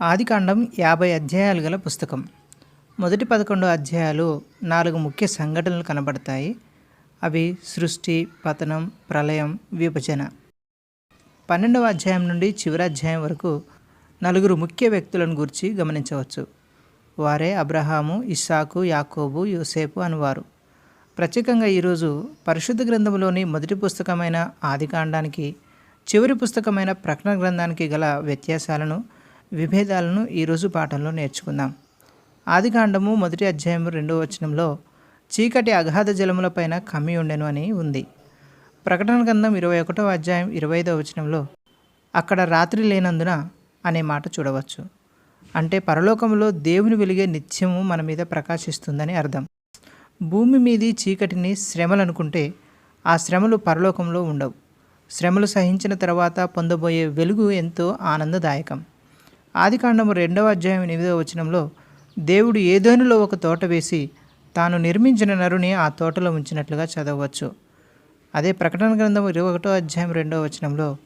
ఆదికాండం యాభై అధ్యాయాలు గల పుస్తకం. మొదటి పదకొండు అధ్యాయాలు నాలుగు ముఖ్య సంఘటనలు కనబడతాయి. అవి సృష్టి పతనం ప్రళయం విభజన. పన్నెండవ అధ్యాయం నుండి చివరి అధ్యాయం వరకు నలుగురు ముఖ్య వ్యక్తులను గురించి గమనించవచ్చు. వారే అబ్రహాము ఇస్సాకు యాకోబు యోసేపు అనువారు. ప్రత్యేకంగా ఈరోజు పరిశుద్ధ గ్రంథంలోని మొదటి పుస్తకమైన ఆదికాండానికి చివరి పుస్తకమైన ప్రకటన గ్రంథానికి గల వ్యత్యాసాలను విభేదాలను ఈరోజు పాఠంలో నేర్చుకుందాం. ఆదికాండము మొదటి అధ్యాయం రెండవ వచనంలో చీకటి అగాధ జలములపైన కమ్మి ఉండెను అని ఉంది. ప్రకటన గ్రంథం ఇరవై ఒకటవ అధ్యాయం ఇరవై ఐదవ వచనంలో అక్కడ రాత్రి లేనందున అనే మాట చూడవచ్చు. అంటే పరలోకంలో దేవుని వెలిగే నిత్యము మన మీద ప్రకాశిస్తుందని అర్థం. భూమి మీది చీకటిని శ్రమలు అనుకుంటే ఆ శ్రమలు పరలోకంలో ఉండవు. శ్రమలు సహించిన తర్వాత పొందబోయే వెలుగు ఎంతో ఆనందదాయకం. ఆదికాండము రెండవ అధ్యాయం ఎనిమిదవ వచనంలో దేవుడు ఏదోనులో ఒక తోట వేసి తాను నిర్మించిన నరుని ఆ తోటలో ఉంచినట్లుగా చదవవచ్చు. అదే ప్రకటన గ్రంథం ఇరవై ఒకటో అధ్యాయం రెండవ వచనంలో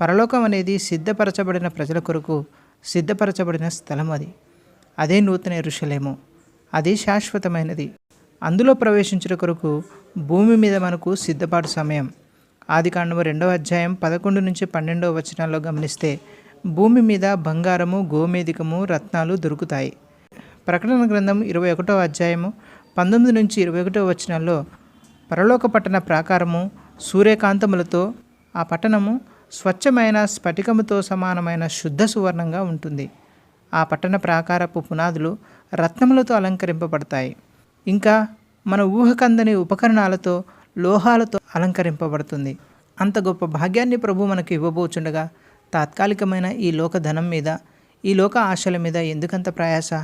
పరలోకం అనేది సిద్ధపరచబడిన ప్రజల కొరకు సిద్ధపరచబడిన స్థలం అది. అదే నూతన ఎరుషలేము. అది శాశ్వతమైనది. అందులో ప్రవేశించిన కొరకు భూమి మీద మనకు సిద్ధపాటు సమయం. ఆదికాండము రెండవ అధ్యాయం పదకొండు నుంచి పన్నెండవ వచనాల్లో గమనిస్తే భూమి మీద బంగారము గోమేధికము రత్నాలు దొరుకుతాయి. ప్రకటన గ్రంథం ఇరవై ఒకటవ అధ్యాయము పంతొమ్మిది నుంచి ఇరవై ఒకటవ వచనాల్లో పరలోక పట్టణ ప్రాకారము సూర్యకాంతములతో ఆ పట్టణము స్వచ్ఛమైన స్ఫటికముతో సమానమైన శుద్ధ సువర్ణంగా ఉంటుంది. ఆ పట్టణ ప్రాకారపు పునాదులు రత్నములతో అలంకరింపబడతాయి. ఇంకా మన ఊహకందని ఉపకరణాలతో లోహాలతో అలంకరింపబడుతుంది. అంత గొప్ప భాగ్యాన్ని ప్రభు మనకు ఇవ్వబోచుండగా తాత్కాలికమైన ఈ లోక ధనం మీద ఈ లోక ఆశల మీద ఎందుకంత ప్రయాస?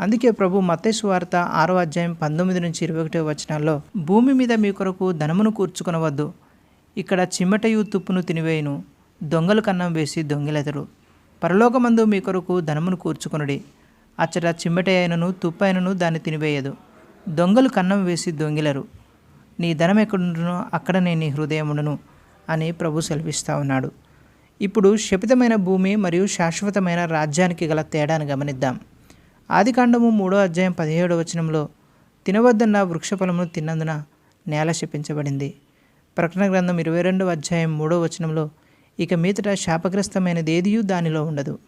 అందుకే ప్రభు మత్తేసు వార్త ఆరో అధ్యాయం పంతొమ్మిది నుంచి ఇరవై ఒకటో వచనాల్లో భూమి మీద మీ కొరకు ధనమును కూర్చుకొనవద్దు. ఇక్కడ చిమ్మటయు తుప్పును తినివేయును దొంగలు కన్నం వేసి దొంగిలెదరు. పరలోకమందు మీ కొరకు ధనమును కూర్చుకొనుడి. అచ్చట చిమ్మట అయినను తుప్పైనను దాన్ని తినివేయదు. దొంగలు కన్నం వేసి దొంగిలరు. నీ ధనం ఎక్కడుండునో నేను నీ హృదయముడును అని ప్రభు సెలవిస్తూ ఉన్నాడు. ఇప్పుడు శపితమైన భూమి మరియు శాశ్వతమైన రాజ్యానికి గల తేడాను గమనిద్దాం. ఆదికాండము మూడో అధ్యాయం పదిహేడవ వచనంలో తినవద్దన్న వృక్షఫలమును తిన్నందున నేల శపించబడింది. ప్రకటన గ్రంథం ఇరవై రెండవ అధ్యాయం మూడో వచనంలో ఇక మీదట శాపగ్రస్తమైనది ఏదియూ దానిలో ఉండదు.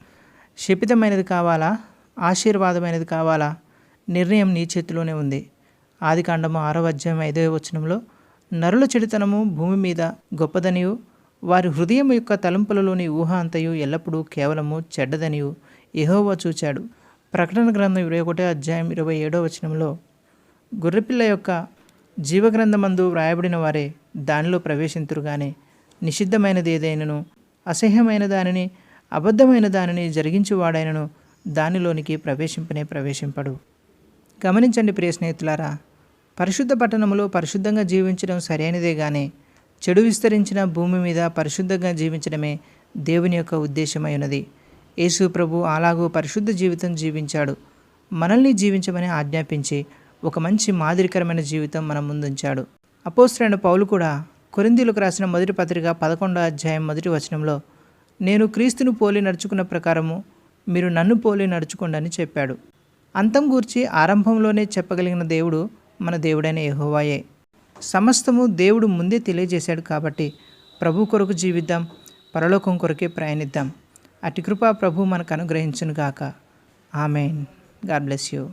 శపితమైనది కావాలా? ఆశీర్వాదమైనది కావాలా? నిర్ణయం నీ చేతిలోనే ఉంది. ఆదికాండము ఆరో అధ్యాయం ఐదవ వచనంలో నరుల చెడుతనము భూమి మీద గొప్పదనియు వారి హృదయం యొక్క తలంపులలోని ఊహ అంతయు ఎల్లప్పుడూ కేవలము చెడ్డదనియు. ఎహోవా చూచాడు. ప్రకటన గ్రంథం ఇరవై ఒకటో అధ్యాయం ఇరవై ఏడో వచనంలో గొర్రెపిల్ల యొక్క జీవగ్రంథమందు వ్రాయబడిన వారే దానిలో ప్రవేశింతురు కానీ నిషిద్ధమైనది ఏదైనను అసహ్యమైన దానిని అబద్ధమైన దానిని జరిగించువాడైనను దానిలోనికి ప్రవేశింపనే ప్రవేశింపడు. గమనించండి ప్రియ స్నేహితులారా పరిశుద్ధ పట్టణములో పరిశుద్ధంగా జీవించడం సరైనదే కానీ చెడు విస్తరించిన భూమి మీద పరిశుద్ధంగా జీవించడమే దేవుని యొక్క ఉద్దేశమై ఉన్నది. యేసు ప్రభు అలాగూ పరిశుద్ధ జీవితం జీవించాడు. మనల్ని జీవించమని ఆజ్ఞాపించి ఒక మంచి మాదిరికరమైన జీవితం మన ముందుంచాడు. అపోస్త్రైన పౌలు కూడా కొరిందీలకు రాసిన మొదటి పత్రిక పదకొండో అధ్యాయం మొదటి వచనంలో నేను క్రీస్తును పోలి నడుచుకున్న ప్రకారము మీరు నన్ను పోలి నడుచుకోండి చెప్పాడు. అంతం గూర్చి ఆరంభంలోనే చెప్పగలిగిన దేవుడు మన దేవుడైన యహోవాయే. సమస్తము దేవుడు ముందే తెలియజేశాడు కాబట్టి ప్రభు కొరకు జీవిద్దాం పరలోకం కొరకే ప్రయాణిద్దాం. అటు కృపా ప్రభు మనకు అనుగ్రహించునుగాక. ఆమెన్. God bless you.